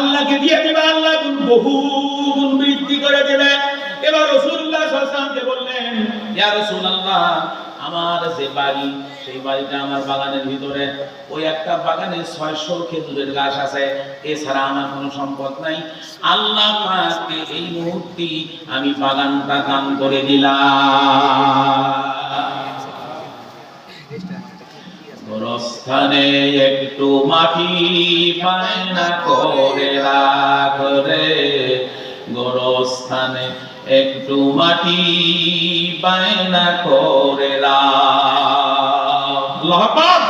আল্লাহকে দিয়ে দিবে, আল্লাহ বহু গুণ বৃদ্ধি করে দেবে। এবার রসুল্লাহ সাল্লামকে বললেন, ইয়া রাসূলুল্লাহ, আমার যে বাড়ি, সেই বাড়িটা আমার বাগানের ভিতরে। ওই একটা বাগানে ছয়শো খেজুরের গাছ আছে। এছাড়া আমার কোনো সম্পদ নাই। আল্লাহ এই মুহূর্তে আমি বাগানটা দান করে দিলাম। গোরস্থানে একটু মাটি পায়না করে রাখ গোরস্থানে একটু মাটি পায়না করে রাখ লহপাত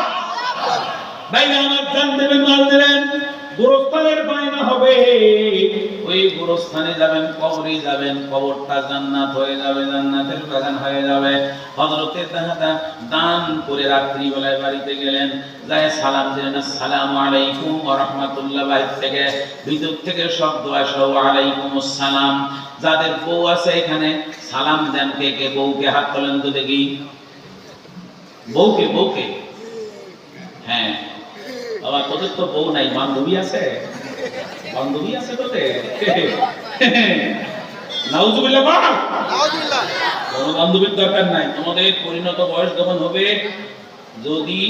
ভাই আমার জান দেবেন, মাল দেবেন গোরস্থানের বায়না হবে। ওই গোরস্থানে যাবেন, কবরে যাবেন, কবরটা জান্নাত হয়ে যাবে, জান্নাতের বাগান হয়ে যাবে। হযরতে তাহাদা দান করে রাত্রি বেলায় বাড়িতে গেলেন। যায় সালাম দিলেন আসসালামু আলাইকুম ওয়া রাহমাতুল্লাহ বাইরে থেকে। ভিতর থেকে শব্দ আসলো ওয়া আলাইকুমুস সালাম যাদের বউ আছে এখানে, সালাম দেন কে কে, বউকে হাত তোলেন তো দেখি। বউকে বউকে? হ্যাঁ। বাবা তোদের তো বউ নাই বান্ধবী আছে? বান্ধবী আছে তোদের? নাউজুবিল্লাহ বল নাউজুবিল্লাহ। কোনো বান্ধবীর দরকার নাই। তোমাদের পরিণত বয়স যখন হবে যদি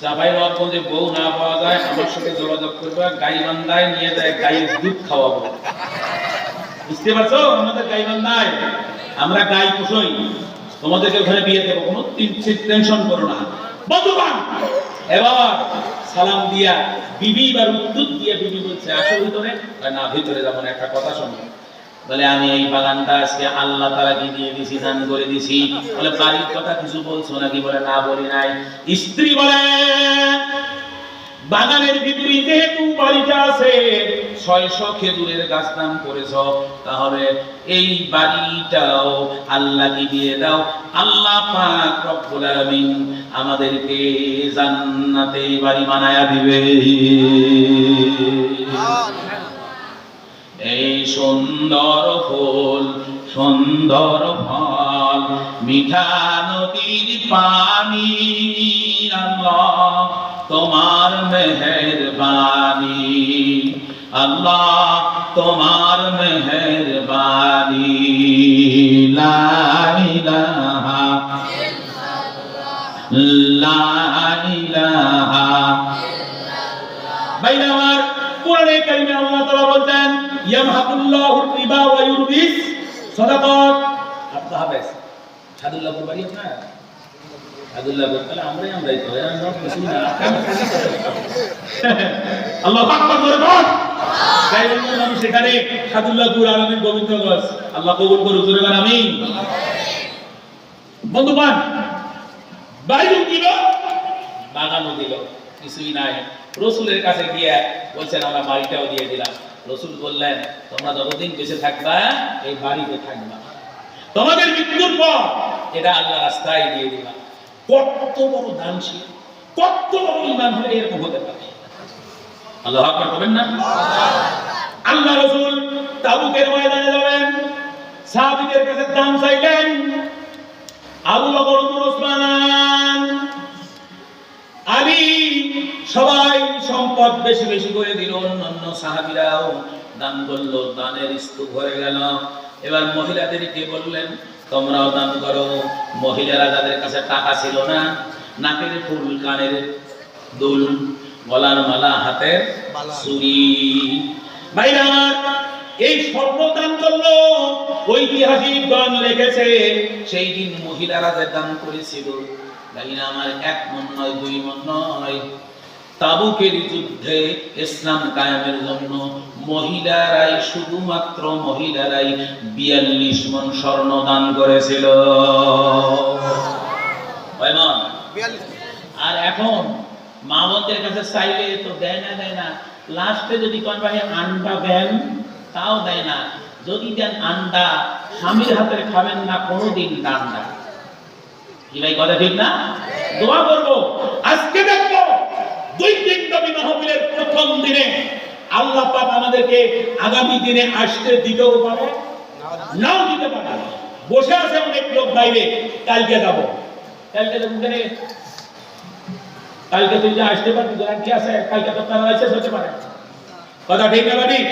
চাপাই নবাবগঞ্জে বউ না পাওয়া যায় আমার সাথে যোগাযোগ করবে গাইবান্ধায় নিয়ে যায় গাইয়ের দুধ খাওয়াবো। বুঝতে পারছ? আমাদের গাইবান্ধায় আমরা গাই পুষই। তোমাদেরকে ওখানে বিয়ে দেবো কোনো টেনশন করো না। বন্ধুবান এবার সালাম দিয়া, বিবি বা উদ্যুত দিয়া বিবি বলছে, আসো ভিতরে। না, ভিতরে যাব না, একটা কথা শোনো। বলে, আমি এই বাগানটা আজকে আল্লাহ তালাকে দিয়ে দিছি, দান করে দিছি। বলে, বাড়ির কথা কিছু বলছো নাকি? বলে, না, বলি নাই। স্ত্রী বলে, বাগানের ভিতরে যেহেতু বাড়িটা আছে ছয়শো খেজুরের গাছ দান করেছ, তাহলে এই বাড়িটাও আল্লাহকে দিয়ে দাও। আল্লাহ পাক রব্বুল আলামিন আমাদেরকে জান্নাতে বাড়ি বানায়া দিবে। এই সুন্দর ফুল, সুন্দর ফল, মিঠা নদীর পানি, আল্লাহ তোমার মেহেরবানি। আল্লাহ তোমার মেহেরবানি লা ইলাহা লা ইলাহা ভাইরা আমার কোরআনে কারিমে আল্লাহ তাআলা বলছেন ইয়ামহাকুল্লাহু রিবা ওয়া ইউরবিস। সাদাকাত। আব্দুল হাফেজ সাদুল্লাহপুর বাড়ি আপনার? সাদুল্লাহপুর তাহলে আমরাই আমরাই তো আমরা কিছু না। আল্লাহ আকবার করে বল। বাড়িটাও দিয়ে দিলাম। রসুল বললেন, তোমরা যতদিন বেঁচে থাকবা, এই বাড়িতে থাকবা। তোমাদের মৃত্যুর পর এটা আল্লাহ রাস্তায় দিয়ে দিলাম। কত বড় দান ছিল কত বড় ইমান হলে, এরকম হতে পারে। আল্লাহ আকবার করবেন না? আল্লাহ রসুল তাবুকের ময়দানে যাবেন সাহাবীদের কাছে দান চাইলেন। আবু বকর ওমর ওসমান আলী সবাই সম্পদ বেশি বেশি করে দিল, অন্যান্য সাহাবীরাও দান করল, দানের স্তূপ হয়ে গেল। এবার মহিলাদেরকে বললেন, তোমরাও দান করো। মহিলারা যাদের কাছে টাকা ছিল না, নাকের ফুল, কানের দুল গলার মালা হাতের চুরি ভাইরা এই স্বর্ণ দান করল। ঐতিহাসিক গান লিখেছে। সেই দিন মহিলারা যে দান করেছিল ভাইরা আমার এক মন নয় দুই মন নয়। তাবুকের যুদ্ধে ইসলাম কায়েমের জন্য মহিলারাই শুধুমাত্র মহিলারাই বিয়াল্লিশ মন স্বর্ণ দান করেছিল। আর এখন মা বোনদের কাছে চাইলে তো দেয় না দেয় না। লাস্টে যদি কোন ভাই আন্ডা দেন, তাও দেয় না। যদি দেন আন্ডা, স্বামীর হাতের খাবেন না, কোনোদিন ডান্ডা কি ভাই, কথা ঠিক না? দোয়া করব। আজকে দেখব দুই তিন নবী মাহফিলের প্রথম দিনে আল্লাহ পাক আমাদেরকে আগামী দিনে আসতে দিতেও পারে, নাও দিতে পারে। বসে আছে অনেক লোক বাইরে, কালকে যাব। কালকে যাব কালকে তুই যে আসতে পারবি গ্যারান্টি আছে, কালকে তো প্যারালাইসিস হতে পারে কথা ঠিক না ঠিক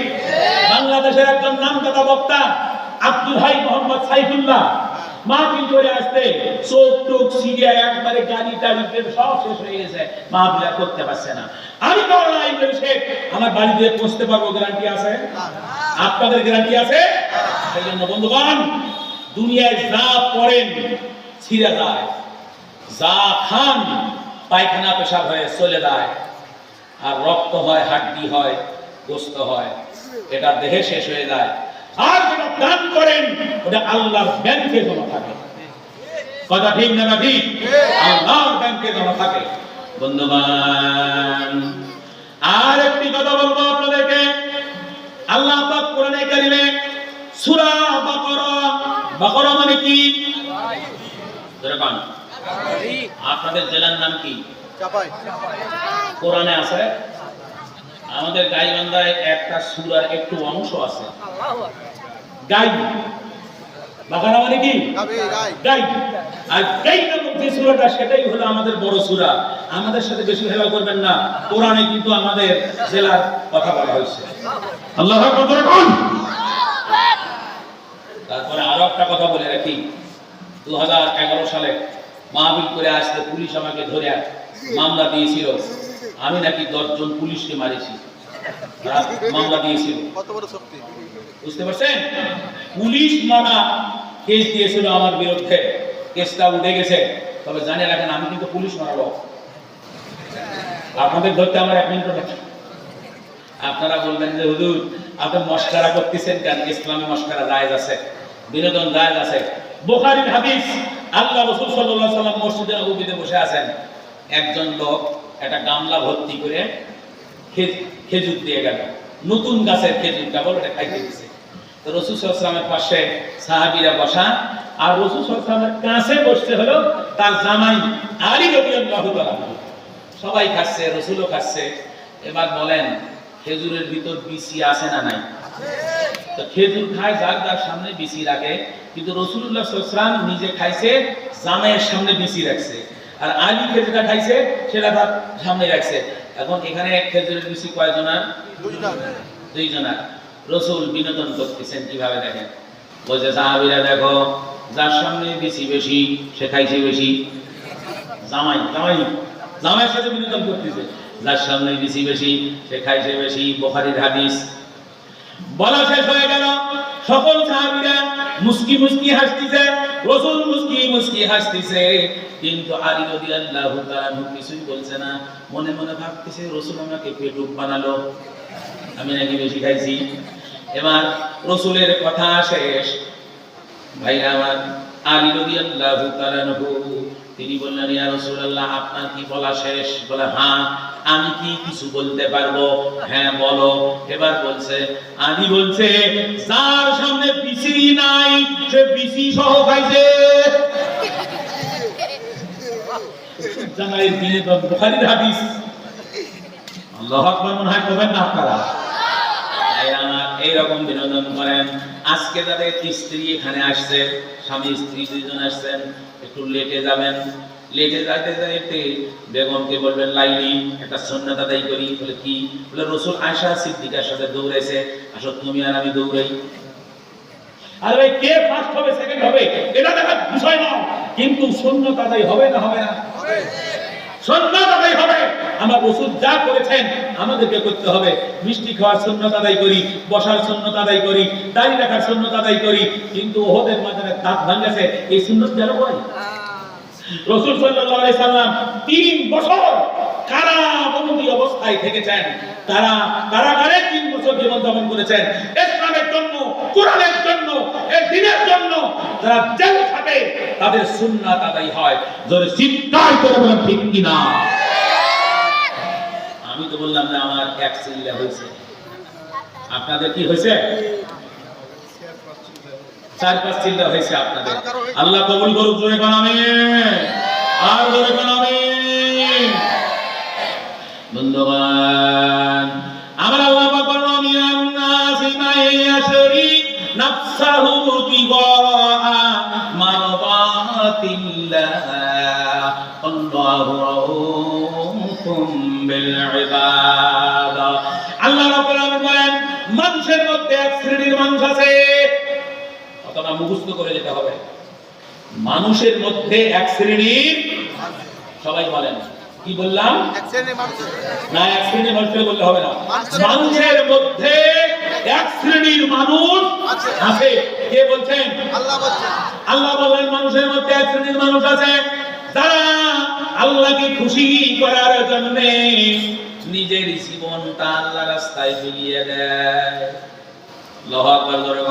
বাংলাদেশের একজন নামদাতা বক্তা, আব্দুল হাই মোহাম্মদ সাইফুল্লাহ, মাহফিল করে আসতে চোখ টোক সিরিয়া একবারে গাড়ি টাড়ি সব শেষ হয়ে গেছে। মাহফিল করতে পারছে না। আমি করোনা ইমরান শেখ আমার বাড়িতে পৌঁছতে পারব গ্যারান্টি আছে? আপনাদের গ্যারান্টি আছে? সেই জন্য বন্ধুগণ, দুনিয়ায় যা পড়েন, ছিঁড়ে যায়। যা খান পায়খানা পেশাব হয়ে চলে যায়। আর রক্ত হয়, হাড্ডি হয়, গোস্ত হয়, এটা দেহে শেষ হয়ে যায়। আর যেটা দান করেন, ওটা আল্লাহর ব্যাংকে জমা থাকে। কথা ঠিক না ঠিক আল্লাহর ব্যাংকে জমা থাকে। বন্ধুবান আর একটি কথা বলব আপনাদেরকে। আল্লাহ পাক কোরআনে কারিমে সূরা বাকারা বাকারা মানে কি? আপনাদের জেলার নাম কি? কোরআনে আছে? আমাদের গাইবান্ধায় একটা সূরার একটু অংশ আছে। গাই মানে কি? গাই আর গাই নামক যে সূরাটা সেটাই হলো আমাদের বড় সূরা। আমাদের সাথে বেশি হেলা করবেন না। কোরআনে কিন্তু আমাদের জেলার কথা বলা হয়েছে। আল্লাহ তারপরে আরও একটা কথা বলে রাখি। দু হাজার এগারো সালে মাহবিল করে আসতে পুলিশ আমাকে ধরে মামলা দিয়েছিল। আমি নাকি দশজন পুলিশকে মারিছি। তারা মামলা দিয়েছিল। বুঝতে পারছেন? পুলিশ মানা কেস দিয়েছিল আমার বিরুদ্ধে। কেসটা উঠে গেছে। তবে জানে রাখেন আমি কিন্তু পুলিশ মারাবো আপনাদের ধরতে আমার এক মিনিট আপনারা বলবেন যে হুজুর আপনি মস্কারা করতেছেন কেন? ইসলামী মস্কারা জায়েজ আছে বিনোদন জায়েজ আছে। বুখারীর হাদিস আল্লাহ রাসূল আলাইহি সাল্লাম মসজিদে নববীতে বসে আছেন। একজন লোক একটা গামলা ভর্তি করে খেজুর দিয়ে গেল নতুন গাছের খেজুর কেবল এটা খাইতে দিছে। তো রসুল সাল্লামের পাশে সাহাবীরা বসা, আর রসুল সাল্লামের কাছে বসতে হলো তার জামাই রাদিয়াল্লাহু তাআলা সবাই খাচ্ছে, রসুলও খাচ্ছে। এবার বলেন, খেজুরের ভিতর বিসি আছে না নাই? তো খেজুর খায় যার যার সামনে বিসি রাখে। কিন্তু রসুল্লাহ সাল্লাম নিজে খাইছে জামাইয়ের সামনে বিসি রাখছে। আর আলী খেজুরটা খাইছে সেটা তার সামনে রাখছে। এখন এখানে এক খেজুরের বিসি কয়জনার? দুইজনার। রসুল বিনোদন করতেছেন কীভাবে দেখেন? বলছে সাহাবিরা দেখো যার সামনে বেশি বেশি সে খাইছে বেশি। জামাই জামাই জামাইয়ের সাথে বিনোদন করতেছে। যার সামনে বেশি বেশি সে খাইছে বেশি। বোখারির হাদিস বলা শেষ হয়ে গেল। সকল সাহাবীরা মুস্কি মুস্কি হাসতেছে, রসুল মুস্কি মুস্কি হাসতেছে। কিন্তু আলী রাদিয়াল্লাহু তাআলা কিছুই বলছে না। মনে মনে ভাবতেছে, রসুল আমাকে পেটুক বানালো। আমি নাকি বেশি খাইছি। এবার রসুলের কথা শেষ। ভাইরা আমার, আলী রাদিয়াল্লাহু তাআলা তিনি বললেন, ইয়া রাসূলুল্লাহ, আপনার কি বলা শেষ? বলে হ্যাঁ আমি কি কিছু বলতে পারব? হ্যাঁ বলো। এবার বলছে আলী বলছে, যার সামনে বিসি নাই, সে বিসি সহ খাইছে। বুখারীর হাদিস। আল্লাহু আকবার মনে হয় না আপনারা? এইরকম বিনোদন করেন। আজকে যাদের স্ত্রী এখানে আসছে, স্বামী, স্ত্রী দুইজন আসছেন, একটু লেটে যাবেন। লেটে যাইতে যাইতে বেগমকে বলবেন, লাইলি, একটা সন্ন্যত আদায় করি। বলে, কি? বলে, রসুল সিদ্দিকার সাথে দৌড়াইছে। আসো, তুমি আর আমি দৌড়াই। ভাই, কে ফার্স্ট হবে সেকেন্ড হবে? এটা বিষয় না কিন্তু সন্ন্যত আদায় হবে না হবে না। সন্ন্যত আদায় হবে। আমার ওষুধ যা করেছেন, আমাদেরকে করতে হবে। মিষ্টি খাওয়ার সন্ন্যত আদায় করি, বসার সন্ন্যত আদায় করি, দাড়ি রাখার সন্ন্যত আদায় করি। কিন্তু ওহদের মাঝে দাঁত ভাঙেছে। এই সুন্নত গেল কই রসুল সাল্লাম তিন বছর কারাবন্দী অবস্থায় থেকেছেন। তারা কারাগারে তিন বছর জীবন যাপন করেছেন। ইসলামের জন্য, কোরআনের জন্য, এই দিনের জন্য জেল তাদের হয়। করে ঠিক কিনা? আমি তো বললাম যে আমার এক চিল্লা হয়েছে। আপনাদের কি হয়েছে? চার পাঁচ চিল্লা হয়েছে আপনাদের। আল্লাহ কবুল করুক, জোরে কোন আমি আর জোরে কোন আমি আল্লাহ পাক নাফসাহু আল্লাহু বিল আল্লাহ রাব্বুল আলামিন মানুষের মধ্যে এক শ্রেণির মানুষ আছে। কথাটা মুখস্থ করে যেতে হবে। মানুষের মধ্যে এক শ্রেণির সবাই বলেন কি বললাম? না এক শ্রেণির মানুষকে বললে হবে না। মানুষের মানুষের মধ্যে এক শ্রেণির মানুষ আছে। কে বলছেন? আল্লাহ বলছেন। আল্লাহ বলেন মানুষের মধ্যে এক শ্রেণির মানুষ আছে। যারা আল্লাহকে খুশি করার জন্য নিজের জীবনটা আল্লাহ রাস্তায় বিলিয়ে দেয়। লোহা জোরে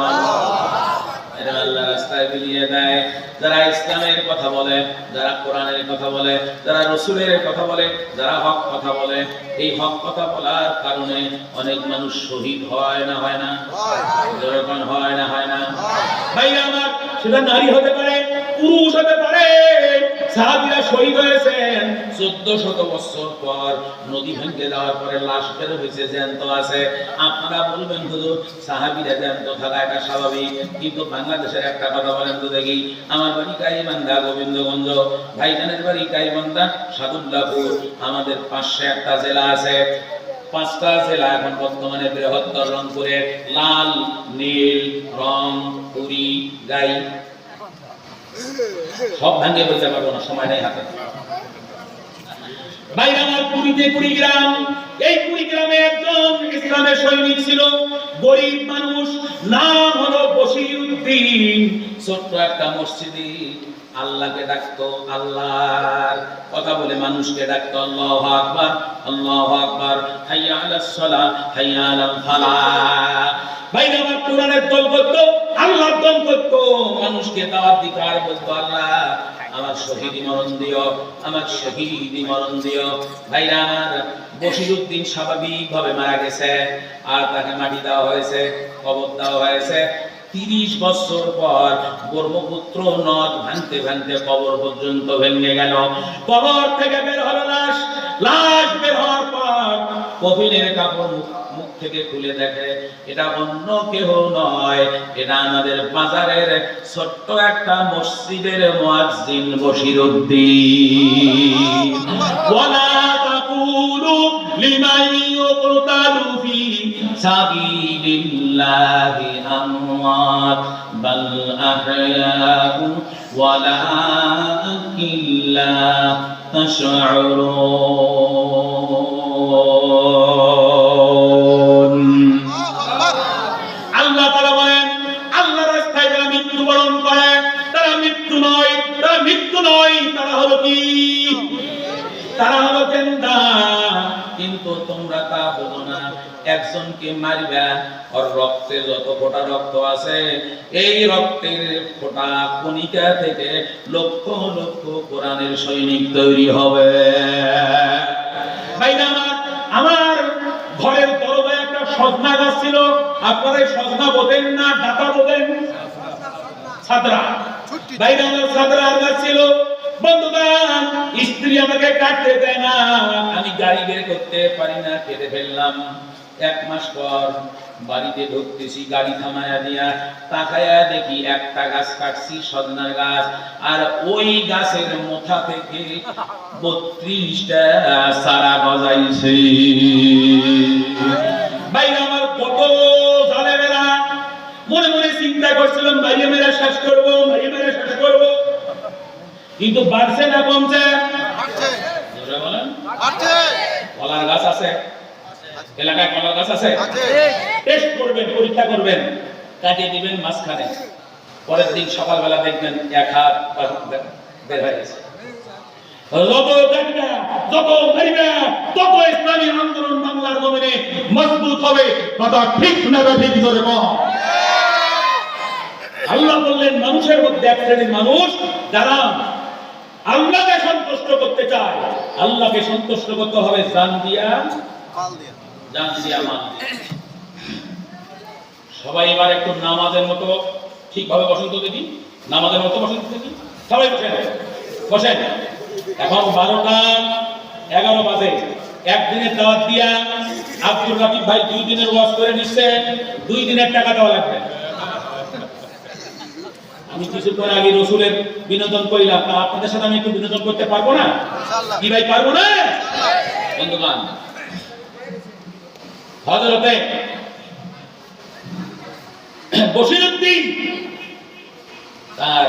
এরা আল্লাহ রাস্তায় বিলিয়ে দেয় যারা ইসলামের কথা বলে যারা কোরআনের কথা বলে যারা রসুলের কথা বলে যারা হক কথা বলে এই হক কথা বলার কারণে অনেক মানুষ শহীদ হয় না হয় না? হয়। না হয় না? ভাই আমার সেটা নারী হতে পুরুষ হতে পারে। সাহাবীরা শহীদ হয়েছেন। চোদ্দ শত বছর পর নদী ভেঙে দেওয়ার পরে লাশ বের হয়েছে, জ্যান্ত আছে। আপনারা বলবেন, হুজুর, সাহাবীরা জ্যান্ত থাকা এটা স্বাভাবিক। কিন্তু বাংলাদেশের একটা কথা বলেন তো দেখি। আমার বাড়ি কাইবান্ধা গোবিন্দগঞ্জ। ভাইজানের বাড়ি কাইবান্ধা সাদুল্লাপুর। আমাদের পাশে একটা জেলা আছে। পাঁচটা জেলা এখন বর্তমানে বৃহত্তর রংপুরে লাল, নীল, রং পুরি গাই। সব ভাঙিয়ে বলতে পারব না, সময় নেই হাতে। ভাই আমার পুরীতে ছিল, গরিব মানুষ, নাম হলো বশির উদ্দিন ছোট্ট একটা মসজিদে আল্লাহকে ডাকতো আল্লাহর কথা বলে মানুষকে ডাকতো, আল্লাহু আকবার আল্লাহু আকবার, হাইয়া আলাস সালাহ হাইয়া ফালাহ আমার কোরআনের দল দল মানুষকে আল্লাহ, আমার শহীদি মরণ দিও, আমার শহীদি মরণ দিও। ভাইরা আমার বশিরউদ্দিন স্বাভাবিক ভাবে মারা গেছে, আর তাকে মাটি দেওয়া হয়েছে, কবর দেওয়া হয়েছে। তিরিশ বছর পর ব্রহ্মপুত্র নদ ভাঙতে ভাঙতে কবর পর্যন্ত ভেঙে গেল। কবর থেকে বের হলো লাশ। লাশ বের হওয়ার পর কফিনের কাপড় মুখ মুখ থেকে খুলে দেখে এটা অন্য কেহ নয় এটা আমাদের বাজারের ছোট্ট একটা মসজিদের মুয়াজ্জিন বশিরউদ্দিন ওয়ালা তাকুলু লিমান ইউকতালু ফি সাবিলিল্লাহি আমওয়াত বাল আহয়াউ ওয়ালাকিন লা তাশউরুন আল্লাহ তাআলা বলেন আল্লাহ রাস্তায় যারা মৃত্যুবরণ করে, তারা মৃত্যু নয়, তারা মৃত্যু নয়, তারা হলো কি? তারা হলো জেন্দা। কিন্তু তোমরা তা একজনকে মারবা, ওর রক্তে যত ফোঁটা রক্ত আছে, এই রক্তের ফোঁটা কণিকা থেকে লক্ষ লক্ষ কোরআনের সৈনিক তৈরি হবে। আমার ঘরের একটা সজনা গাছ ছিল। আপনারা সজনা না, ডাটা ছাত্রা। আমার স্ত্রী আমাকে কাটতে দেয় না, আমি গাড়ি বের করতে পারি না, কেটে ফেললাম। এক মাস পর বাড়িতে ঢুকতেছি গাড়ি থামায়া দিয়া তাকায়া দেখি একটা গাছ কাটছি সজনার গাছ। আর ওই গাছের মোথা থেকে বত্রিশটা সারা গজাইছে। বাইরে আমার কত জালে মনে মনে চিন্তা করছিলাম বাইরে মেরে শেষ করব মেরে শেষ করব। কিন্তু বাড়ছে না কমছে? বলেন। কলার গাছ আছে। এলাকায় কলার গাছ আছে? টেস্ট করবেন পরীক্ষা করবেন। কাটিয়ে দিবেন মাঝখানে। পরের দিন সকালবেলা দেখবেন এক হাত বের হয়ে গেছে। যত দেখবে যত মারিবে তত ইসলামী আন্দোলন বাংলার জমিনে মজবুত হবে কথা ঠিক না ঠিক ধরে আল্লাহ বললেন মানুষের মধ্যে এক শ্রেণির মানুষ যারা আল্লাহকে সন্তুষ্ট করতে চায় আল্লাহকে সন্তুষ্ট করতে হবে জান দিয়া। পাল দিয়ে। জান দিয়া মান সবাই এবার একটু নামাজের মতো ঠিকভাবে বসেন তো দেখি। নামাজের মতো বসেন তো দেখি। সবাই বসেন বসেন। এখন বারোটা এগারো বাজে। একদিনের দাওয়াত দিয়া আব্দুল রাকিব ভাই দুই দিনের ওয়াজ করে নিচ্ছে দুই দিনের টাকা দেওয়া লাগবে। আমি কিছুক্ষণ আগে রসুলের বিনোদন করিলাম তা আপনাদের সাথে আমি একটু বিনোদন করতে পারব না? কি ভাই পারব না? বন্ধুগণ হজরতে বসিরুদ্দিন তার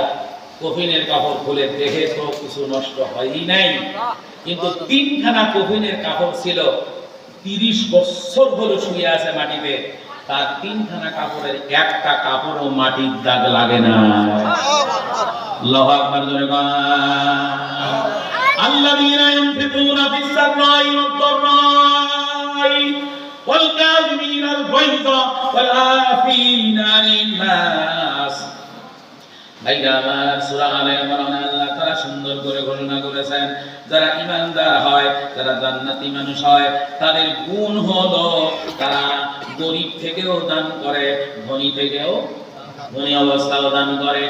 কফিনের কাপড় খুলে দেখে তো কিছু নষ্ট হয়নি নাই। কিন্তু তিনখানা কফিনের কাপড় ছিল, তিরিশ বছর হলো শুয়ে আছে মাটিতে। তার তিনখানা কাপড়ের একটা কাপড়ও মাটির দাগ লাগে না। লহাকবার জোরে আল্লাযীনা ইউনফিকুনা والكاظمين الغيظ والعافين عن الناس ভাইরা আমার সূরা আলে ইমরান আল্লাহ তাআলা সুন্দর করে ঘোষণা করেছেন যারা ঈমানদার হয় যারা জান্নাতি মানুষ হয় তাদের গুণ হলো তারা গরিব থেকেও দান করে ধনী থেকেও ধনী অবস্থাও দান করে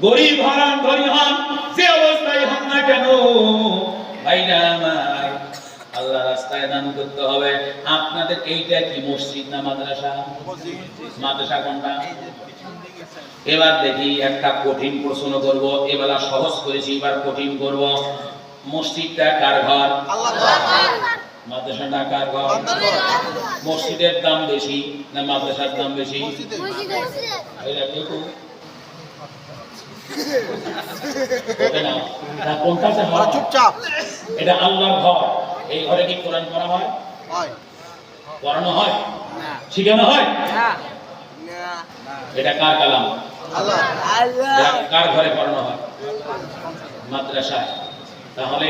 গরিব হন ধনী হন যে অবস্থায় হন না কেন ভাইরা আমার আল্লাহ রাস্তায় দান করতে হবে। আপনাদের এইটা কি মসজিদ না মাদ্রাসা? মাদ্রাসা কোনটা? এবার দেখি একটা কঠিন প্রশ্ন করব এবেলা সহজ করেছি এবার কঠিন করব। মসজিদটা কার ঘর? আল্লাহ মাদ্রাসাটা কার ঘর? মসজিদের দাম বেশি না মাদ্রাসার দাম বেশি? এটা কেউ কোনটা? চুপচাপ। এটা আল্লাহর ঘর। এই ঘরে কি কোরআন পড়া হয়? হয়। পড়ানো হয়? শিখানো হয়? এটা কার কালাম? আল্লাহ। এটা কার ঘরে পড়ানো হয়? মাদ্রাসায় তাহলে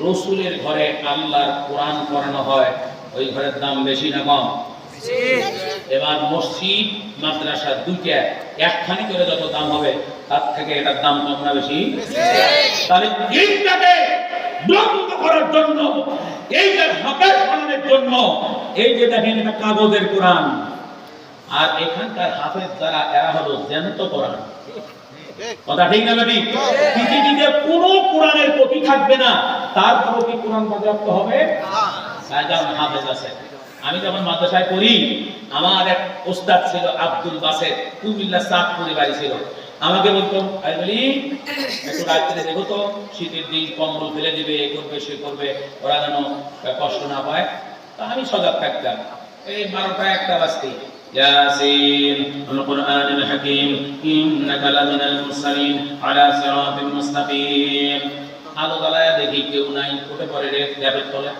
রসুলের ঘরে আল্লাহর কোরআন পড়ানো হয় ওই ঘরের দাম বেশি না কম? এবার মসজিদ মাদ্রাসা দুইটা একখানি করে যত দাম হবে তার থেকে এটার দাম কম না বেশি? তাহলে করার জন্য, এই যে হাফেজ বানানোর জন্য, এই যে দেখেন এটা কাগজের কোরআন। আর এখানকার হাফেজ যারা, এরা হলো জ্যান্ত কোরআন। কথা ঠিক না পৃথিবীতে কোনো কোরআনের কপি থাকবে না। তারপরও কি কোরআন পর্যাপ্ত হবে? হাফেজ আছে। আমি যখন মাদ্রাসায় পড়ি, আমার এক ওস্তাদ ছিল আব্দুল বাসের, কুমিল্লা সাতপুরে বাড়ি ছিল। আমাকে বলতো আমি বলি একটু রাত্রে দেখো তো শীতের দিন কম্বল ফেলে দিবে এ করবে সে করবে ওরা যেন কষ্ট না পায় তা আমি সজাগ থাকতাম এই বারোটা একটা বাজতেই ياسين القرآن الحكيم إنك لمن المرسلين على صراط مستقيم আলো জ্বালায় দেখি কেউ নাই উঠে পড়ে রে ল্যাপের তলে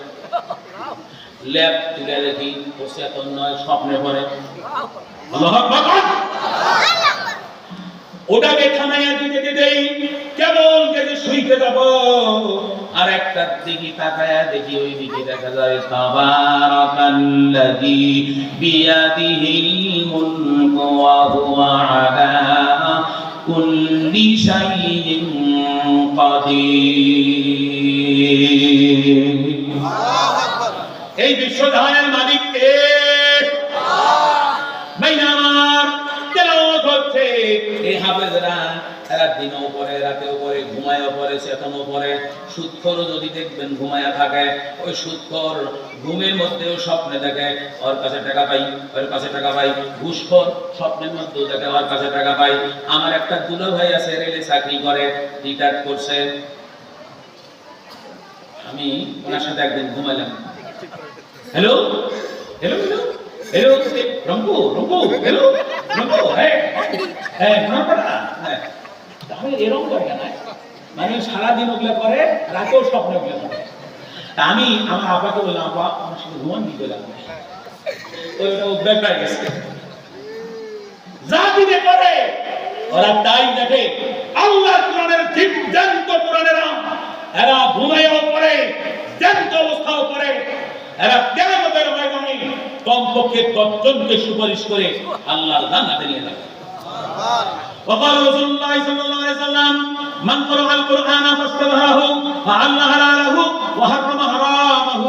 ল্যাপ তুলে দেখি ওসিয়াতন নয় স্বপ্নে পড়ে আল্লাহু আকবার ওটাকে থামাইয়া দিতে দিতেই কেবল গেছে শুইতে যাব। আর একটা দিকে তাকায়া দেখি ওই দিকে দেখা যায় তাবারাকাল্লাযী বিয়াদিহিল মুলকু ওয়া হুয়া আলা কুল্লি শাইইন কাদির। এই বিশ্বধানের দিনও পরে রাতেও পরে ঘুমায়ও পরে চেতনও পরে সুৎখর যদি দেখবেন ঘুমায়া থাকে, ওই সুৎখর ঘুমের মধ্যেও স্বপ্নে দেখে, ওর কাছে টাকা পাই, ওর কাছে টাকা পাই। ঘুষখোর স্বপ্নের মধ্যেও দেখে, ওর কাছে টাকা পাই। আমার একটা দুলো ভাই আছে, রেলে চাকরি করে রিটায়ার করছে। আমি ওনার সাথে একদিন ঘুমাইলাম। Hello hello hello hello Rangu Rangu hello Rangu হ্যাঁ হ্যাঁ হ্যাঁ। তাহলে এরকম করে কেন মানে সারাদিন ওগুলো করে, রাতেও স্বপ্ন ওগুলো করে। আমি আমার আপাকে বললাম আপা আমার সাথে ঘুমান দিতে লাগবে ওইটা গেছে। যা দিনে করে। ওরা তাই দেখে, আল্লাহ কোরআনের সিদ্ধান্ত কোরআনের এরা পড়ে, জ্যান্ত অবস্থাও করে এরা ময়দানে কমপক্ষে দশজনকে সুপারিশ করে وقال رسول الله صلى الله عليه وسلم من قرأ القرآن فاستبهاه فعل حلاله وحرم حرامه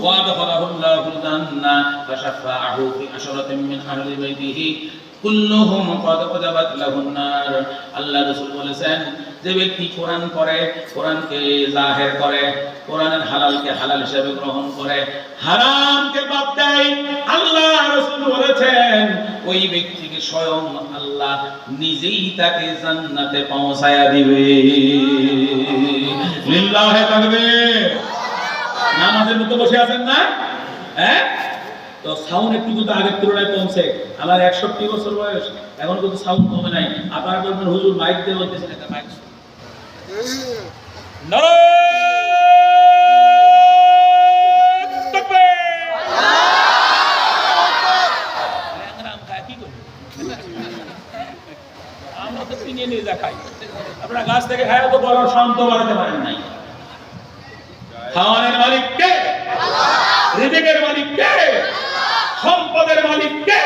وأدخله الله الجنة فشفعه في عشرة من أهل بيته কুল্লুহুম কদ কদাবাত লাহুন নার। আল্লাহ রাসূল বলেছেন, যে ব্যক্তি কোরআন পড়ে, কোরআনকে জাহের করে, কোরআনের হালালকে হালাল হিসেবে গ্রহণ করে, হারামকে বাদ দেয়, আল্লাহ রাসূল বলেছেন, ওই ব্যক্তিকে স্বয়ং আল্লাহ নিজেই তাকে জান্নাতে পৌঁছায়া দিবে। লিল্লাহে তাকবীর। নামাজের মধ্যে বসে আছেন না? হ্যাঁ? তো সাউন্ড একটু কিন্তু আগের তুলনায় কমছে, আমার একষট্টি বছর বয়স, এখন কিন্তু সাউন্ড কমে নাই। আপনারা বলবেন, হুজুর মাইক দিয়ে বলতেছেন একটা মাইক আমরা আপনারা গাছ থেকে খায় তো বড় শান্ত বাড়াতে পারেন নাই খাওয়ানোর মালিক কে? রিজিকের মালিক কে? সম্পদের মালিক কে?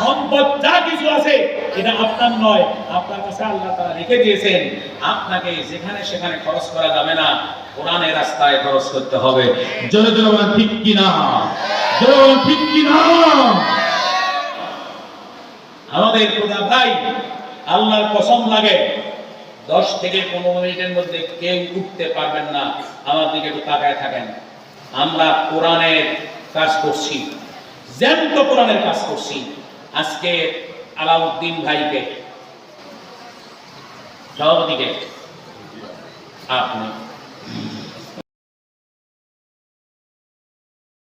সম্পদ যা কিছু আছে, এটা আপনার নয়। আপনার কাছে আল্লাহ তাআলা রেখে দিয়েছেন। আপনাকে যেখানে সেখানে খরচ করা যাবে না। কোরআনের রাস্তায় খরচ করতে হবে। জোরে জোরে বলেন, ঠিক কি না জোরে বলেন, ঠিক কি না আমাদের প্রজা ভাই, আল্লাহর কসম লাগে, দশ থেকে পনেরো মিনিটের মধ্যে কেউ উঠতে পারবেন না। আমার দিকে একটু তাকায় থাকেন। আমরা কোরআনের কাজ করছি। জ্যান্ত কোরআনের কাজ করছি। আজকে আলাউদ্দিন ভাইকে সভাপতিকে আপনি।